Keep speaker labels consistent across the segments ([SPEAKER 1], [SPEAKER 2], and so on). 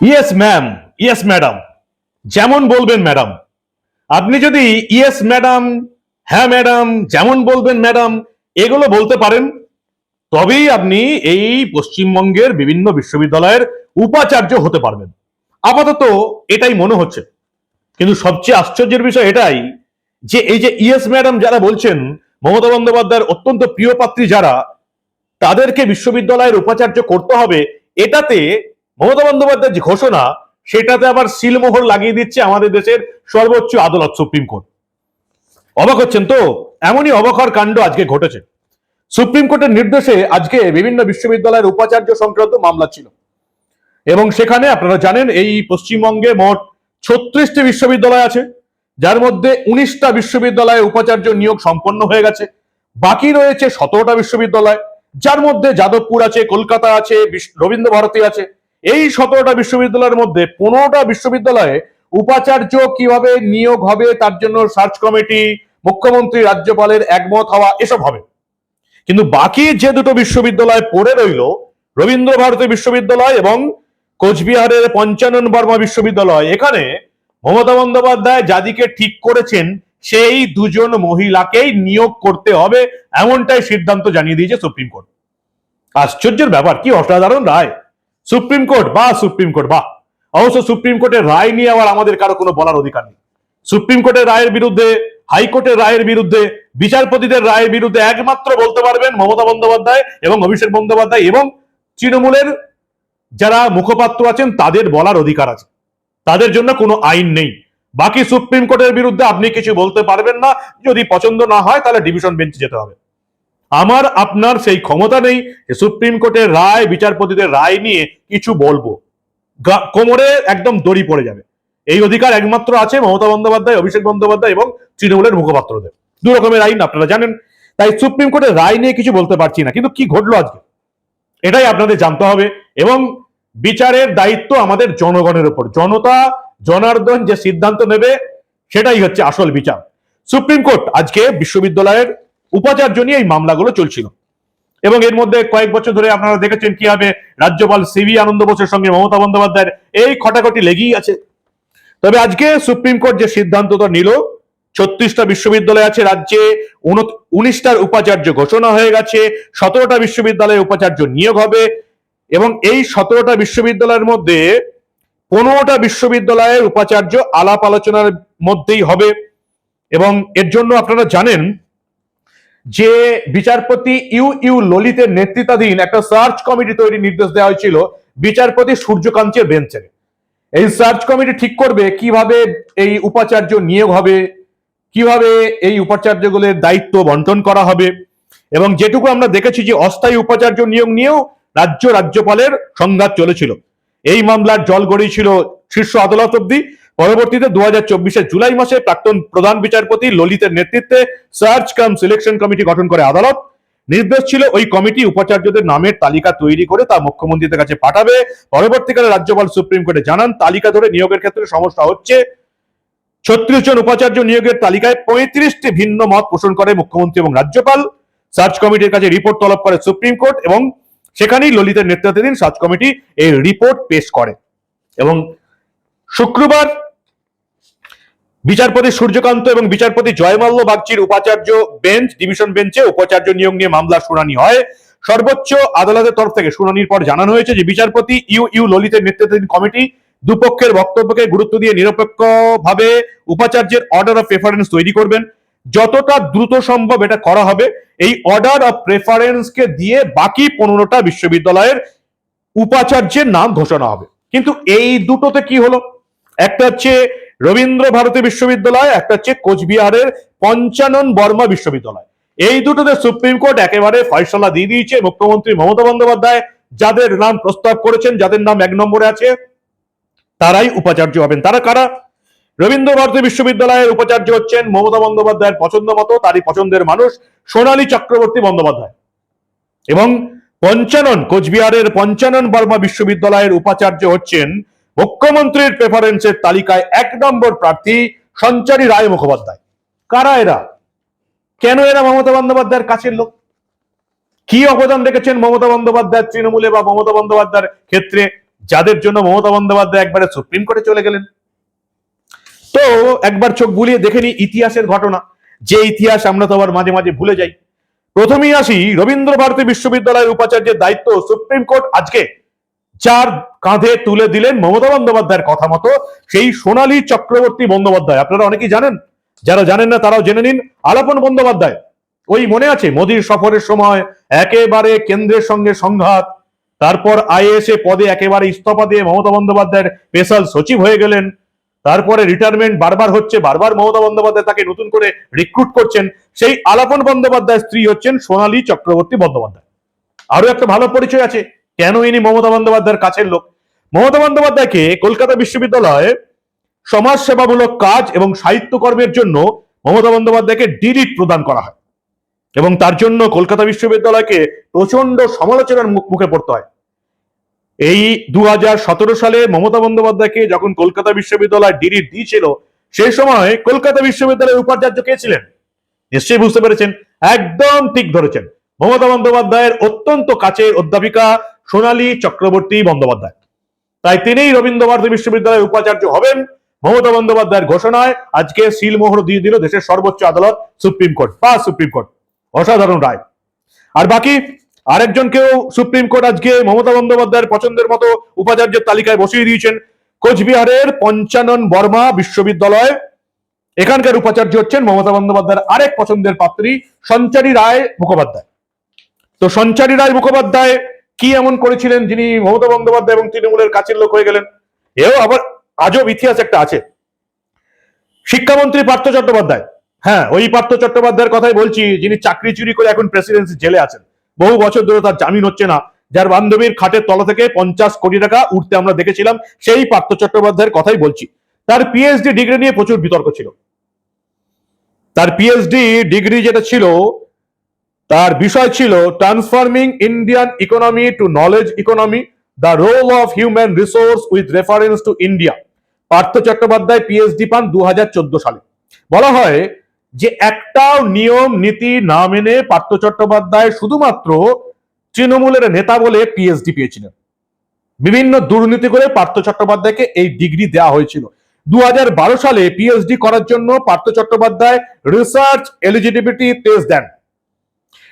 [SPEAKER 1] Yes ma'am yes madam যেমন বলবেন madam আপনি যদি ইয়েস ম্যাডাম হ্যাঁ ম্যাডাম যেমন বলবেন ম্যাডাম এগুলো বলতে পারেন, তবেই আপনি এই পশ্চিমবঙ্গের বিভিন্ন বিশ্ববিদ্যালয়ের উপাচার্য হতে পারবেন। আপাতত এটাই মনে হচ্ছে। কিন্তু সবচেয়ে আশ্চর্যের বিষয় এটাই যে এই যে ইয়েস ম্যাডাম যারা বলছেন, মমতা বন্দ্যোপাধ্যায়ের অত্যন্ত প্রিয় পাত্রী যারা, তাদেরকে বিশ্ববিদ্যালয়ের উপাচার্য করতে হবে, এটাতে মমতা বন্দ্যোপাধ্যায়ের যে ঘোষণা, সেটাতে আবার সিলমোহর লাগিয়ে দিচ্ছে আমাদের দেশের সর্বোচ্চ আদালত, সুপ্রিম কোর্ট। অবাক হচ্ছেন তো? এমনই অবাক হওয়ার কাণ্ড আজকে ঘটেছে। সুপ্রিম কোর্টের নির্দেশে আজকে বিভিন্ন বিশ্ববিদ্যালয়ের উপাচার্য সংক্রান্ত মামলা ছিল। এবং সেখানে আপনারা জানেন, এই পশ্চিমবঙ্গে মোট ছত্রিশটি বিশ্ববিদ্যালয় আছে, যার মধ্যে উনিশটা বিশ্ববিদ্যালয়ে উপাচার্য নিয়োগ সম্পন্ন হয়ে গেছে। বাকি রয়েছে সতেরোটা বিশ্ববিদ্যালয়, যার মধ্যে যাদবপুর আছে, কলকাতা আছে রবীন্দ্র ভারতী আছে। এই সতেরোটা বিশ্ববিদ্যালয়ের মধ্যে পনেরোটা বিশ্ববিদ্যালয়ে উপাচার্য কীভাবে নিয়োগ হবে তার জন্য সার্চ কমিটি, মুখ্যমন্ত্রী, রাজ্যপালের একমত হওয়া, এসব হবে। কিন্তু বাকি যে দুটো বিশ্ববিদ্যালয় পড়ে রইল, রবীন্দ্র ভারতী বিশ্ববিদ্যালয় এবং কোচবিহারের পঞ্চানন বর্মা বিশ্ববিদ্যালয়, এখানে মমতা বন্দ্যোপাধ্যায় যাদিকে ঠিক করেছেন, সেই দুজন মহিলাকেই নিয়োগ করতে হবে, এমনটাই সিদ্ধান্ত জানিয়ে দিয়েছে সুপ্রিম কোর্ট। আশ্চর্যের ব্যাপার, কি অসাধারণ রায়! সুপ্রিম কোর্ট, বা সুপ্রিম কোর্ট, বা। অবশ্য সুপ্রিম কোর্টের রায় নিয়ে আবার আমাদের কারও কোনো বলার অধিকার নেই। সুপ্রিম কোর্টের রায়ের বিরুদ্ধে, হাইকোর্টের রায়ের বিরুদ্ধে, বিচারপতিদের রায়ের বিরুদ্ধে একমাত্র বলতে পারবেন মমতা বন্দ্যোপাধ্যায় এবং অভিষেক বন্দ্যোপাধ্যায় এবং তৃণমূলের যারা মুখপাত্র আছেন, তাদের বলার অধিকার আছে। তাদের জন্য কোনো আইন নেই। বাকি সুপ্রিম কোর্টের বিরুদ্ধে আপনি কিছু বলতে পারবেন না। যদি পছন্দ না হয়, তাহলে ডিভিশন বেঞ্চে যেতে হবে। আমার, আপনার সেই ক্ষমতা নেই সুপ্রিম কোর্টের রায়, বিচারপতিদের রায় নিয়ে কিছু বলব। কোমরে একদম দড়ি পড়ে যাবে। এই অধিকার একমাত্র আছে মমতা বন্দ্যোপাধ্যায়, অভিষেক বন্দ্যোপাধ্যায় এবং তৃণমূলের মুখপাত্রদের। দু রকমের আইন, আপনারা জানেন। তাই সুপ্রিম কোর্টের রায় নিয়ে কিছু বলতে পারছি না, কিন্তু কি ঘটলো আজকে? এটাই আপনাদের জানতে হবে এবং বিচারের দায়িত্ব আমাদের জনগণের উপর। জনতা, জনার্দন যে সিদ্ধান্ত নেবে, সেটাই হচ্ছে আসল বিচার। সুপ্রিম কোর্ট আজকে বিশ্ববিদ্যালয়ের উপাচার্য নিয়ে এই মামলাগুলো চলছিল। এবং এর মধ্যে কয়েক বছর ধরে আপনারা দেখেছেন কীভাবে রাজ্যপাল সিভি আনন্দ বোসের সঙ্গে মমতা বন্দ্যোপাধ্যায়ের এই খটাখটি লেগেই আছে। তবে আজকে সুপ্রিম কোর্ট যে সিদ্ধান্তটা নিল, ছত্রিশটা বিশ্ববিদ্যালয় আছে, রাজ্যে উনিশটার উপাচার্য ঘোষণা হয়ে গেছে, সতেরোটা বিশ্ববিদ্যালয়ে উপাচার্য নিয়োগ হবে এবং এই সতেরোটা বিশ্ববিদ্যালয়ের মধ্যে পনেরোটা বিশ্ববিদ্যালয়ের উপাচার্য আলাপ আলোচনার মধ্যেই হবে। এবং এর জন্য আপনারা জানেন যে বিচারপতি ইউ ইউ ললিতের নেতৃত্বাধীন একটা সার্চ কমিটি তৈরির নির্দেশ দেওয়া হয়েছিল, বিচারপতি সূর্যকান্তের বেঞ্চে। এই সার্চ কমিটি ঠিক করবে কীভাবে এই উপাচার্য নিয়োগ হবে, কীভাবে এই উপাচার্যগুলোর দায়িত্ব বন্টন করা হবে, এবং যেটুকু আমরা দেখেছি যে অস্থায়ী উপাচার্য নিয়োগ নিয়েও রাজ্য রাজ্যপালের সংঘাত চলেছিল। এই মামলার জল গড়িয়েছিল শীর্ষ আদালত অব্দি পরবর্তীতে দু হাজার জুলাই মাসে প্রাক্তন প্রধান বিচারপতি ললিতের নেতৃত্বে সার্চ কাম সিলেকশন কমিটি গঠন করে আদালত। নির্দেশ ছিল ওই কমিটি উপাচার্যদের নামের তালিকা তৈরি করে তা মুখ্যমন্ত্রীদের কাছে পাঠাবে। পরবর্তীকালে রাজ্যপাল সুপ্রিম কোর্টে জানান, তালিকা ধরে নিয়োগের ক্ষেত্রে সমস্যা হচ্ছে। ছত্রিশ জন উপাচার্য নিয়োগের তালিকায় পঁয়ত্রিশটি ভিন্ন মত পোষণ করে মুখ্যমন্ত্রী এবং রাজ্যপাল। সার্চ কমিটির কাছে রিপোর্ট তলব করে সুপ্রিম কোর্ট এবং সেখানেই ললিতের নেতৃত্বাধীন সার্চ কমিটি এই রিপোর্ট পেশ করে। এবং শুক্রবার বিচারপতি সূর্যকান্ত এবং বিচারপতি জয়মাল্য বাগচির উপাচার্য বেঞ্চ, ডিভিশন বেঞ্চে উপাচার্য নিয়োগ নিয়ে মামলা শুনানি হয়। সর্বোচ্চ আদালতের তরফ থেকে শুনানির পর জানানো হয়েছে যে, বিচারপতি ইউ ইউ ললিতের নেতৃত্বাধীন কমিটি দুপক্ষের বক্তব্যকে গুরুত্ব দিয়ে নিরপেক্ষভাবে উপাচার্যের অর্ডার অফ প্রেফারেন্স তৈরি করবেন। যতটা দ্রুত সম্ভব এটা করা হবে। এই অর্ডার অফ প্রেফারেন্সকে দিয়ে বাকি পনেরোটা বিশ্ববিদ্যালয়ের উপাচার্যের নাম ঘোষণা হবে। কিন্তু এই দুটোতে কি হলো? একটা হচ্ছে রবীন্দ্র ভারতী বিশ্ববিদ্যালয়, একটা হচ্ছে কোচবিহারের পঞ্চানন বর্মা বিশ্ববিদ্যালয়। এই দুটোতে সুপ্রিম কোর্ট একেবারে ফয়সলা দিয়ে দিয়েছে। মুখ্যমন্ত্রী মমতা বন্দ্যোপাধ্যায় যাদের নাম প্রস্তাব করেছেন, যাদের নাম এক নম্বরে আছে, তারাই উপাচার্য হবেন। তারা কারা? রবীন্দ্র ভারতী বিশ্ববিদ্যালয়ের উপাচার্য হচ্ছেন মমতা বন্দ্যোপাধ্যায়ের পছন্দ মতো, তারই পছন্দের মানুষ সোনালী চক্রবর্তী বন্দ্যোপাধ্যায়। এবং পঞ্চানন, কোচবিহারের পঞ্চানন বর্মা বিশ্ববিদ্যালয়ের উপাচার্য হচ্ছেন মুখ্যমন্ত্রীর প্রেফারেন্সের তালিকায় এক নম্বর প্রার্থী সঞ্চারী রায় মুখোপাধ্যায়। কারা এরা? কেন এরা মমতা বন্দ্যোপাধ্যায়ের কাছের লোক? কি অবদান রেখেছেন মমতা বন্দ্যোপাধ্যায় তৃণমূলে বা মমতা বন্দ্যোপাধ্যায়ের ক্ষেত্রে, যাদের জন্য মমতা বন্দ্যোপাধ্যায় একবারে সুপ্রিম কোর্টে চলে গেলেন? তো একবার চোখ বুলিয়ে দেখে নি ইতিহাসের ঘটনা। যে ইতিহাস আমরা তো আবার মাঝে মাঝে ভুলে যাই। প্রথমেই আসি রবীন্দ্র ভারতী বিশ্ববিদ্যালয়ের উপাচার্যের দায়িত্ব সুপ্রিম কোর্ট আজকে। যার কাঁধে তুলে দিলেন মমতা বন্দ্যোপাধ্যায়ের কথা মতো সেই সোনালী চক্রবর্তী বন্দ্যোপাধ্যায়। আপনারা অনেকেই জানেন, যারা জানেন না তারাও জেনে নিন, আলাপন বন্দ্যোপাধ্যায়। ওই মনে আছে, মোদীর সফরের সময় একেবারে কেন্দ্রের সঙ্গে সংঘাত, তারপর আইএসএ পদে একেবারে ইস্তফা দিয়ে মমতা বন্দ্যোপাধ্যায়ের স্পেশাল সচিব হয়ে গেলেন, তারপরে রিটায়ারমেন্ট বারবার হচ্ছে, বারবার মমতা বন্দ্যোপাধ্যায় তাকে নতুন করে রিক্রুট করছেন, সেই আলাপন বন্দ্যোপাধ্যায়ের স্ত্রী হচ্ছেন সোনালী চক্রবর্তী বন্দ্যোপাধ্যায়। আরও একটা ভালো পরিচয় আছে কেন ইনি মমতা বন্দ্যোপাধ্যায়ের কাছের লোক? মমতা বন্দ্যোপাধ্যায়কে কলকাতা বিশ্ববিদ্যালয়ে সমাজ সেবামূলক কাজ এবং সাহিত্যকর্মের জন্য মমতা বন্দ্যোপাধ্যায়কে ডিলিট প্রদান করা হয়। এবং তার জন্য কলকাতা বিশ্ববিদ্যালয়কে প্রচণ্ড সমালোচনার মুখে পড়তে হয়। এই দু হাজার সতেরো সালে মমতা বন্দ্যোপাধ্যায়কে যখন কলকাতা বিশ্ববিদ্যালয় ডিলিট দিয়েছিল সেই সময় কলকাতা বিশ্ববিদ্যালয়ের উপাচার্য কে ছিলেন? নিশ্চয়ই বুঝতে পেরেছেন, একদম ঠিক ধরেছেন। মমতা বন্দ্যোপাধ্যায়ের অত্যন্ত কাছের অধ্যাপিকা সোনালী চক্রবর্তী বন্দ্যোপাধ্যায়। তাই তিনি রবীন্দ্র ভারতী বিশ্ববিদ্যালয়ের উপাচার্য হবেন। মমতা বন্দ্যোপাধ্যায়ের ঘোষণায় আজকে সিলমোহর দিয়ে দিল দেশের সর্বোচ্চ আদালত, সুপ্রিম কোর্ট, বা সুপ্রিম কোর্ট। অসাধারণ রায়। আর বাকি আরেকজনকেও সুপ্রিম কোর্ট আজকে মমতা বন্দ্যোপাধ্যায়ের পছন্দের মতো উপাচার্যের তালিকায় বসিয়ে দিয়েছেন। কোচবিহারের পঞ্চানন বর্মা বিশ্ববিদ্যালয়। এখানকার উপাচার্য হচ্ছেন মমতা বন্দ্যোপাধ্যায়ের আরেক পছন্দের পাত্রী সঞ্চারী রায় মুখোপাধ্যায়। তো সঞ্চারী রায় মুখোপাধ্যায় কি এমন করেছিলেন যিনি মমতা বন্দ্যোপাধ্যায় এবং তৃণমূলের কাছের লোক হয়ে গেলেন? এও আবার আজব ইতিহাস একটা আছে। শিক্ষামন্ত্রী পার্থ চট্টোপাধ্যায়। হ্যাঁ ওই পার্থ চট্টোপাধ্যায়ের কথাই বলছি, যিনি চাকরি চুরি করে এখন প্রেসিডেন্সি জেলে আছেন। বহু বছর ধরে তার জামিন হচ্ছে না, যার বান্ধবীর খাটের তলা থেকে পঞ্চাশ কোটি টাকা উঠতে আমরা দেখেছিলাম, সেই পার্থ চট্টোপাধ্যায়ের কথাই বলছি। তার পিএইচডি ডিগ্রি নিয়ে প্রচুর বিতর্ক ছিল। তার পিএইচডি ডিগ্রি যেটা ছিল তার বিষয় ছিল transforming Indian economy to knowledge economy the role of human resource with reference to India Partha Chattopadhyay PhD পান দু হাজার চোদ্দ সালে। বলা হয় যে একটাও নিয়ম, নীতি না মেনে পার্থ চট্টোপাধ্যায় শুধুমাত্র তৃণমূলের নেতা বলে পিএইচডি পেয়েছিলেন। বিভিন্ন দুর্নীতি করে পার্থ চট্টোপাধ্যায়কে এই ডিগ্রি দেওয়া হয়েছিল। দু হাজার বারো সালে পিএইচডি করার জন্য Partha Chattopadhyay research eligibility test দেন।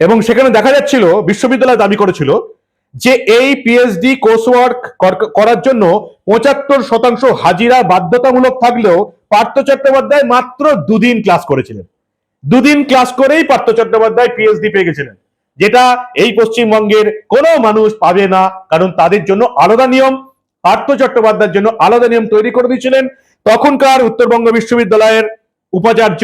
[SPEAKER 1] এবং সেখানে দেখা যাচ্ছিল, বিশ্ববিদ্যালয় দাবি করেছিল যে এই পিএইচডি কোর্স ওয়ার্ক করার জন্য পঁচাত্তর শতাংশ হাজিরা বাধ্যতামূলক থাকলেও পার্থ চট্টোপাধ্যায় মাত্র দুদিন ক্লাস করেছিলেন। দুদিন ক্লাস করেই পার্থ চট্টোপাধ্যায় পিএইচডি পেয়ে গেছিলেন, যেটা এই পশ্চিমবঙ্গের কোনো মানুষ পাবে না, কারণ তাদের জন্য আলাদা নিয়ম। পার্থ চট্টোপাধ্যায়ের জন্য আলাদা নিয়ম তৈরি করে দিয়েছিলেন। তখনকার উত্তরবঙ্গ বিশ্ববিদ্যালয়ের উপাচার্য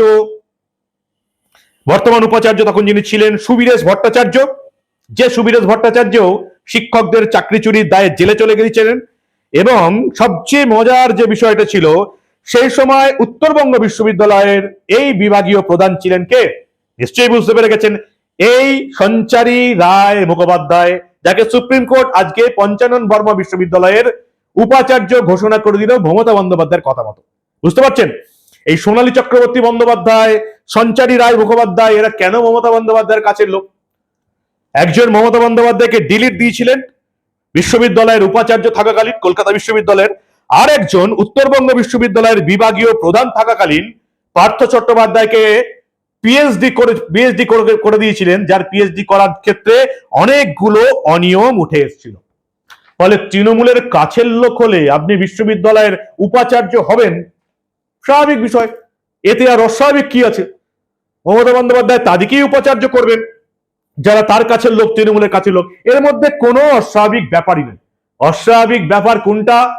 [SPEAKER 1] বর্তমান উপাচার্য তখন যিনি ছিলেন সুবীরেশ ভট্টাচার্য। যে সুবীরেশ ভট্টাচার্য শিক্ষকদের চাকরি চুরির দায়ে জেলে চলে গিয়েছিলেন এবং সবচেয়ে মজার যে বিষয়টা ছিল, সেই সময় উত্তরবঙ্গ বিশ্ববিদ্যালয়ের এই বিভাগীয় প্রধান ছিলেন কে? নিশ্চয়ই বুঝতে পেরে গেছেন, এই সঞ্চারী রায় মুখোপাধ্যায়, যাকে সুপ্রিম কোর্ট আজকে পঞ্চানন বর্মা বিশ্ববিদ্যালয়ের উপাচার্য ঘোষণা করে দিল মমতা বন্দ্যোপাধ্যায়ের কথা মতো। বুঝতে পারছেন? এই সোনালী চক্রবর্তী বন্দ্যোপাধ্যায়, সঞ্চারী রায় মুখোপাধ্যায়, এরা কেন মমতা বন্দ্যোপাধ্যায়ের কাছের লোক? একজন মমতা বন্দ্যোপাধ্যায়কে ডিলিট দিয়েছিলেন বিশ্ববিদ্যালয়ের উপাচার্য থাকাকালীন, কলকাতা বিশ্ববিদ্যালয়ের। আর একজন উত্তরবঙ্গ বিশ্ববিদ্যালয়ের বিভাগীয় প্রধান থাকাকালীন, পার্থ চট্টোপাধ্যায়কে পিএইচডি করে পিএইচডি করে দিয়েছিলেন, যার পিএইচডি করার ক্ষেত্রে অনেকগুলো অনিয়ম উঠে এসেছিল। ফলে তৃণমূলের কাছের লোক হলে আপনি বিশ্ববিদ্যালয়ের উপাচার্য হবেন। স্বাভাবিক বিষয়। এতে আর অস্বাভাবিক কি আছে? মমতা বন্দ্যোপাধ্যায় তাদেরকেই উপাচার্য করবেন, যারা তার কাছের লোক, তৃণমূলের কাছের লোক। এর মধ্যে কোনো অস্বাভাবিক ব্যাপারই নেই। অস্বাভাবিক ব্যাপার কোনটা?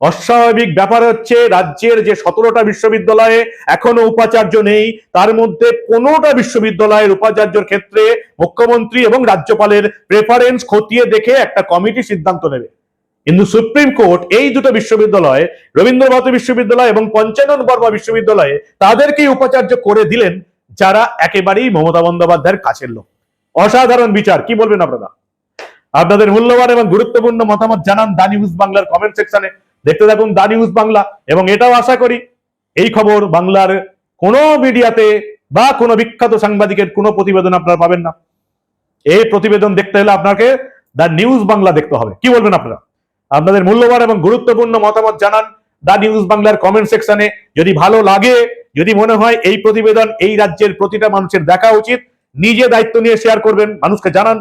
[SPEAKER 1] অস্বাভাবিক ব্যাপার হচ্ছে রাজ্যের যে সতেরোটা বিশ্ববিদ্যালয়ে এখনও উপাচার্য নেই, তার মধ্যে পনেরোটা বিশ্ববিদ্যালয়ের উপাচার্যর ক্ষেত্রে মুখ্যমন্ত্রী এবং রাজ্যপালের প্রেফারেন্স খতিয়ে দেখে একটা কমিটি সিদ্ধান্ত নেবে। কিন্তু সুপ্রিম কোর্ট এই দুটো বিশ্ববিদ্যালয় রবীন্দ্র ভারতী বিশ্ববিদ্যালয় এবং পঞ্চানন বর্মা বিশ্ববিদ্যালয়ে তাদেরকেই উপাচার্য করে দিলেন যারা একেবারেই মমতা বন্দ্যোপাধ্যায়ের কাছের লোক। অসাধারণ বিচার, কি বলবেন আপনারা? আপনাদের মূল্যবান এবং গুরুত্বপূর্ণ মতামত জানান দা নিউজ বাংলার কমেন্ট সেকশনে। দেখতে থাকুন দা নিউজ বাংলা, এবং এটাও আশা করি এই খবর বাংলার কোনো মিডিয়াতে বা কোনো বিখ্যাত সাংবাদিকের কোনো প্রতিবেদন আপনারা পাবেন না। এই প্রতিবেদন দেখতে হলে আপনাকে দা নিউজ বাংলা দেখতে হবে। কি বলবেন আপনারা? আপনাদের মূল্যবান এবং গুরুত্বপূর্ণ মতামত জানান দা নিউজ বাংলার কমেন্ট সেকশনে যদি ভালো লাগে, যদি মনে হয় এই প্রতিবেদন এই রাজ্যের প্রতিটা মানুষের দেখা উচিত, নিজে দায়িত্ব নিয়ে শেয়ার করবেন, মানুষকে জানান।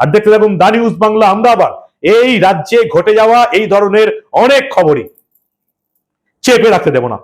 [SPEAKER 1] আর দেখতে থাকুন দা নিউজ বাংলা আমদাবাদ। এই রাজ্যে ঘটে যাওয়া এই ধরনের অনেক খবরই। চেপে রাখতে দেব না।